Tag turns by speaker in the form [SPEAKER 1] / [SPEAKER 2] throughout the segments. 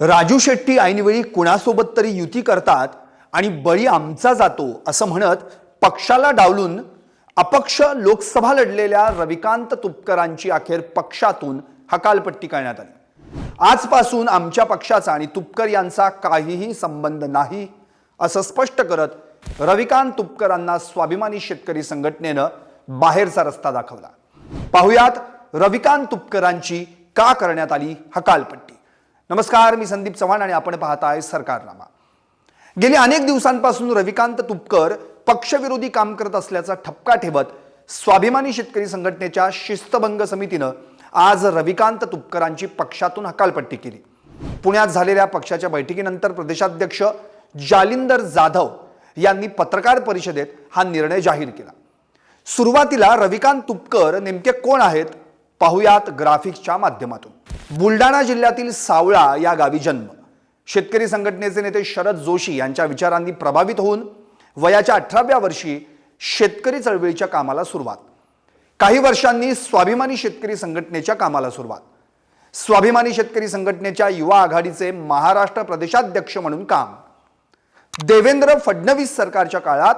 [SPEAKER 1] राजू शेट्टी ऐनवेळी कुणासोबत तरी युती करतात आणि बळी आमचा जातो असं म्हणत पक्षाला डावलून अपक्ष लोकसभा लढलेल्या रविकांत तुपकरांची अखेर पक्षातून हकालपट्टी करण्यात आली. आजपासून आमच्या पक्षाचा आणि तुपकर यांचा काहीही संबंध नाही असं स्पष्ट करत रविकांत तुपकरांना स्वाभिमानी शेतकरी संघटनेनं बाहेरचा रस्ता दाखवला. पाहुयात रविकांत तुपकरांची का करण्यात आली हकालपट्टी? नमस्कार मी संदीप चव्हाण आणि आपण पाहताय सरकारनामा. गेली अनेक दिवसांपासून रविकांत तुपकर पक्षविरोधी काम करत असल्याचा ठपका ठेवत स्वाभिमानी शेतकरी संघटनेच्या शिस्तभंग समितीनं आज रविकांत तुपकरांची पक्षातून हकालपट्टी केली. पुण्यात झालेल्या पक्षाच्या बैठकीनंतर प्रदेशाध्यक्ष जालिंदर जाधव यांनी पत्रकार परिषदेत हा निर्णय जाहीर केला. सुरुवातीला रविकांत तुपकर नेमके कोण आहेत? पाहुयात ग्राफिक्सच्या माध्यमातून. बुलढाणा जिल्ह्यातील सावळा या गावी जन्म. शेतकरी संघटनेचे नेते शरद जोशी यांच्या विचारांनी प्रभावित होऊन वयाच्या अठराव्या वर्षी शेतकरी चळवळीच्या कामाला सुरुवात. काही वर्षांनी स्वाभिमानी शेतकरी संघटनेच्या कामाला सुरुवात. स्वाभिमानी शेतकरी संघटनेच्या युवा आघाडीचे महाराष्ट्र प्रदेशाध्यक्ष म्हणून काम. देवेंद्र फडणवीस सरकारच्या काळात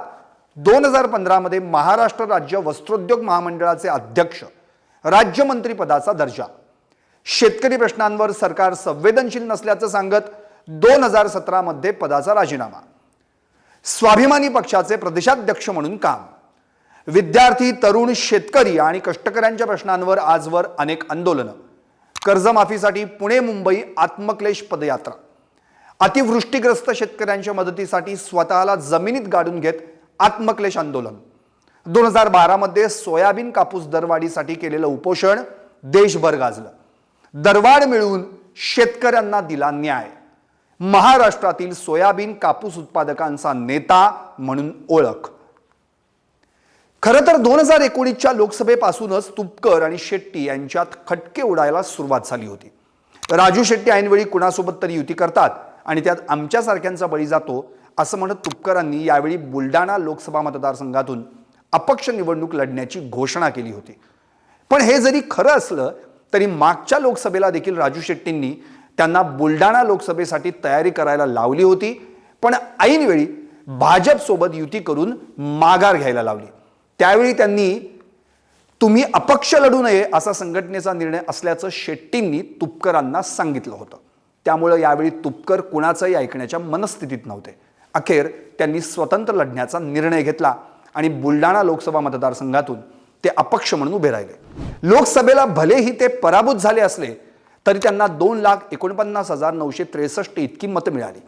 [SPEAKER 1] दोन हजार पंधरामध्ये महाराष्ट्र राज्य वस्त्रोद्योग महामंडळाचे अध्यक्ष. राज्यमंत्रीपदाचा दर्जा. शेतकरी प्रश्नांवर सरकार संवेदनशील नसल्याचं सांगत दोन हजार सतरामध्ये पदाचा राजीनामा. स्वाभिमानी पक्षाचे प्रदेशाध्यक्ष म्हणून काम. विद्यार्थी तरुण शेतकरी आणि कष्टकऱ्यांच्या प्रश्नांवर आजवर अनेक आंदोलनं. कर्जमाफीसाठी पुणे मुंबई आत्मक्लेश पदयात्रा. अतिवृष्टीग्रस्त शेतकऱ्यांच्या मदतीसाठी स्वतःला जमिनीत गाडून घेत आत्मक्लेश आंदोलन. दोन हजार बारामध्ये सोयाबीन कापूस दरवाढीसाठी केलेलं उपोषण देशभर गाजलं. दरवाढ मिळवून शेतकऱ्यांना दिला न्याय. महाराष्ट्रातील सोयाबीन कापूस उत्पादकांचा नेता म्हणून ओळख. खरं तर दोन हजार एकोणीसच्या लोकसभेपासूनच तुपकर आणि शेट्टी यांच्यात खटके उडायला सुरुवात झाली होती. राजू शेट्टी ऐनवेळी कुणासोबत तरी युती करतात आणि त्यात आमच्यासारख्यांचा बळी जातो असं म्हणत तुपकरांनी यावेळी बुलढाणा लोकसभा मतदारसंघातून अपक्ष निवडणूक लढण्याची घोषणा केली होती. पण हे जरी खरं असलं तरी मागच्या लोकसभेला देखील राजू शेट्टींनी त्यांना बुलढाणा लोकसभेसाठी तयारी करायला लावली होती पण ऐनवेळी भाजपसोबत युती करून माघार घ्यायला लावली. त्यावेळी त्यांनी तुम्ही अपक्ष लढू नये असा संघटनेचा निर्णय असल्याचं शेट्टींनी तुपकरांना सांगितलं होतं. त्यामुळं यावेळी तुपकर कुणाचंही ऐकण्याच्या मनस्थितीत नव्हते. अखेर त्यांनी स्वतंत्र लढण्याचा निर्णय घेतला. आणि बुलढाणा लोकसभा मतदारसंघातून ते अपक्ष म्हणून उभे राहिले. लोकसभेला भलेही ते पराभूत झाले असले तरी त्यांना दोन लाख एकोणपन्नास हजार नऊशे त्रेसष्ट इतकी मतं मिळाली.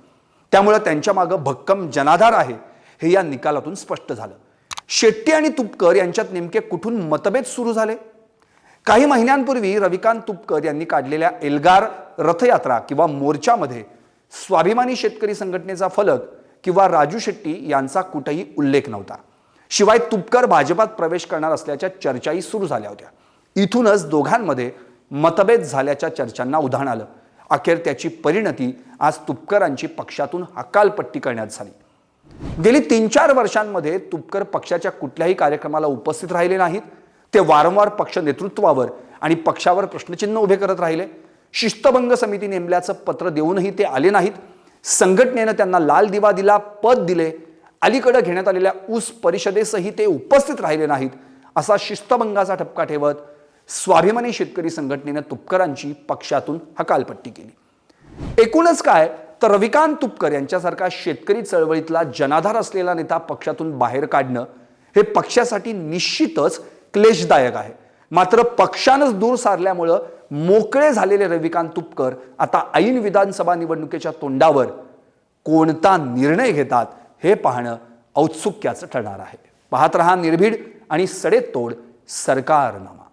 [SPEAKER 1] त्यामुळं त्यांच्या मागं भक्कम जनाधार आहे हे या निकालातून स्पष्ट झालं. शेट्टी आणि तुपकर यांच्यात नेमके कुठून मतभेद सुरू झाले? काही महिन्यांपूर्वी रविकांत तुपकर यांनी काढलेल्या एल्गार रथयात्रा किंवा मोर्चामध्ये स्वाभिमानी शेतकरी संघटनेचा फलक किंवा राजू शेट्टी यांचा कुठेही उल्लेख नव्हता. शिवाय तुपकर भाजपात प्रवेश करणार असल्याच्या चर्चाही सुरू झाल्या होत्या. इथूनच दोघांमध्ये मतभेद झाल्याच्या चर्चांना उधाण आलं. अखेर त्याची परिणती आज तुपकरांची पक्षातून हकालपट्टी करण्यात झाली. गेली तीन चार वर्षांमध्ये तुपकर पक्षाच्या कुठल्याही कार्यक्रमाला उपस्थित राहिले नाहीत. ते वारंवार पक्ष नेतृत्वावर आणि पक्षावर प्रश्नचिन्ह उभे करत राहिले. शिस्तभंग समिती नेमल्याचं पत्र देऊनही ते आले नाहीत. संघटनेनं त्यांना लाल दिवा दिला पद दिले. अलीकडे घेण्यात आलेल्या ऊस परिषदेसही ते उपस्थित राहिले नाहीत असा शिस्तभंगाचा ठपका ठेवत स्वाभिमानी शेतकरी संघटनेनं तुपकरांची पक्षातून हकालपट्टी केली. एकूणच काय तर रविकांत तुपकर यांच्यासारखा शेतकरी चळवळीतला जनाधार असलेला नेता पक्षातून बाहेर काढणं हे पक्षासाठी निश्चितच क्लेशदायक आहे. मात्र पक्षानंच दूर सारल्यामुळं मोकळे झालेले रविकांत तुपकर आता ऐन विधानसभा निवडणुकीच्या तोंडावर कोणता निर्णय घेतात हे पाहणं औत्सुक्याचं ठरणार आहे. पाहत रहा निर्भीड आणि सडेतोड सरकारनामा